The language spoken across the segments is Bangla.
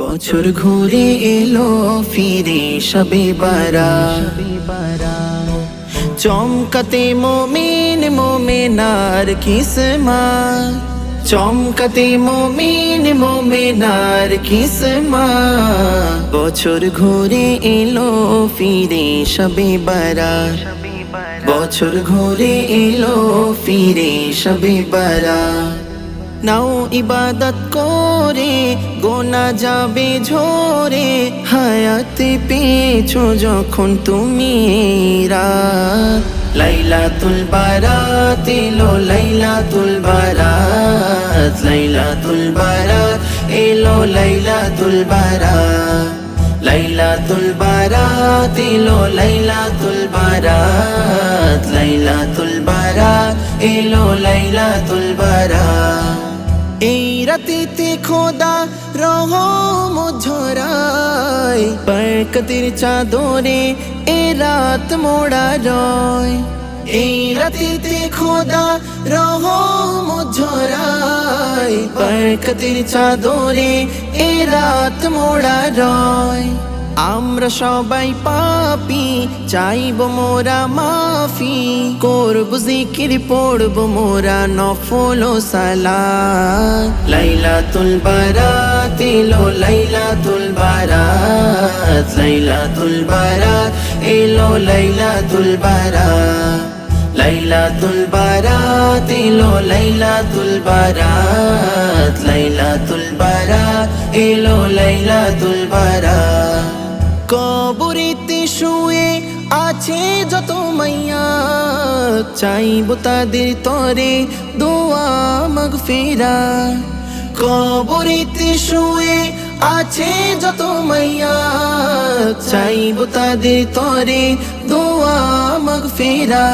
বছর ঘুরে এলো ফিরে সবে বারা। চমকাতে মোমিন, মোমেনার কিসমা। চমকাতে মোমিন, মোমেনার কিসমা। বছর ঘুরে এলো ফিরে সবে বারা। বছর ঘুরে এলো ফিরে সবে বারা। নাও ইবাদত করে, গোনা যাবে ঝরে। হায়াতে পেয়েছ যখন তুমি রাত। লাইলা তুল বারাত, এলো লাইলা তুল বারাত লাইলা তুল বারাত, এলো লাইলা তুল বারাত। লাইলা তুল বারাত, এলো লাইলা তুল বারাত লাইলা তুল বারাত, এলো লাইলা তুল বারাত। রাতিতে খোদা রহম ঝরায় বরকতের চাদরে এ রাত মোড়া রয়। এই রাতিতে খোদা রহম ঝরায় বরকতের চাদরে এ রাত মোড়া রয়। আমরা সবাই পাপি, চাইব মোরা মাফি, করব জিকির, পড়ব মোরা নফল সালাত। লাইলা তুল বারাত এলো লাইলা তুল বারাত লাইলা তুল বারাত এলো লাইলা তুল বারাত। লাইলা তুল বারাত এলো লাইলা তুল বারাত লাইলা তুল বারাত এলো লাইলা তুল বারাত। কবরিতে শুয়ে আছে যত মাইয়া, চাইব তাদের তরে দোয়া মগ ফেরা কবরিতে শুয়ে আছে যত মাইয়া, চাইব তাদের তরে দোয়া মগ ফেরা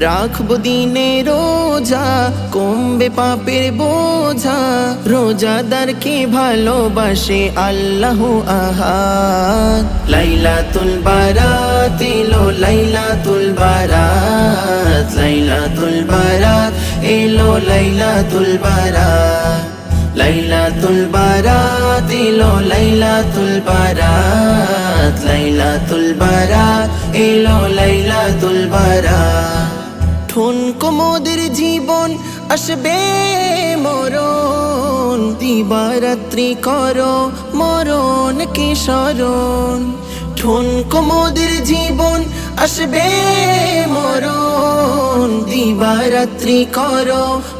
রাখব দিনে রোজা, কমবে পাপের বোঝা। রোজাদারকে ভালোবাসে আল্লাহ আহাদ। লাইলা তুল বারাত এলো লাইলা তুল বারাত লাইলা তুল বারাত এলো লাইলা তুল বারাত। লাইলা তুল বারাত এলো লাইলা তুল বারাত লাইলা তুল বারাত এলো লাইলা তুল বারাত ঠুনকো মোদের জীবন আসবে মরণ। দিবারাত্রি কর মরণ কি স্মরণ? ঠোন মোদের জীবন আসবে মরণ। দিবারাত্রি কর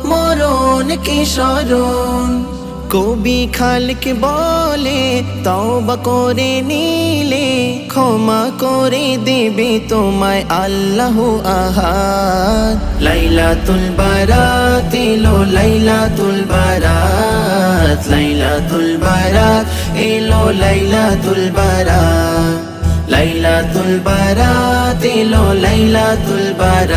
মরণ কি স্মরণ? কবি খালকে বলে, তওবা করে নিলে ক্ষমা করে দেবে তোমায় আল্লাহ আহাদ। লাইলা তুল বারাত এলো লাইলা তুল বারাত লাইলা তুল বারাত এলো লাইলা তুল বারাত। লাইলা তুল বারাত এলো লাইলা তুল বারাত।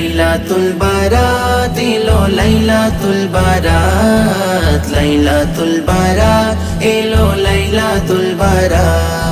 লাইলা তুল বারাত এলো লাইলাতুল বারাত লাইলাতুল বারাত এলো লাইলাতুল বারাত।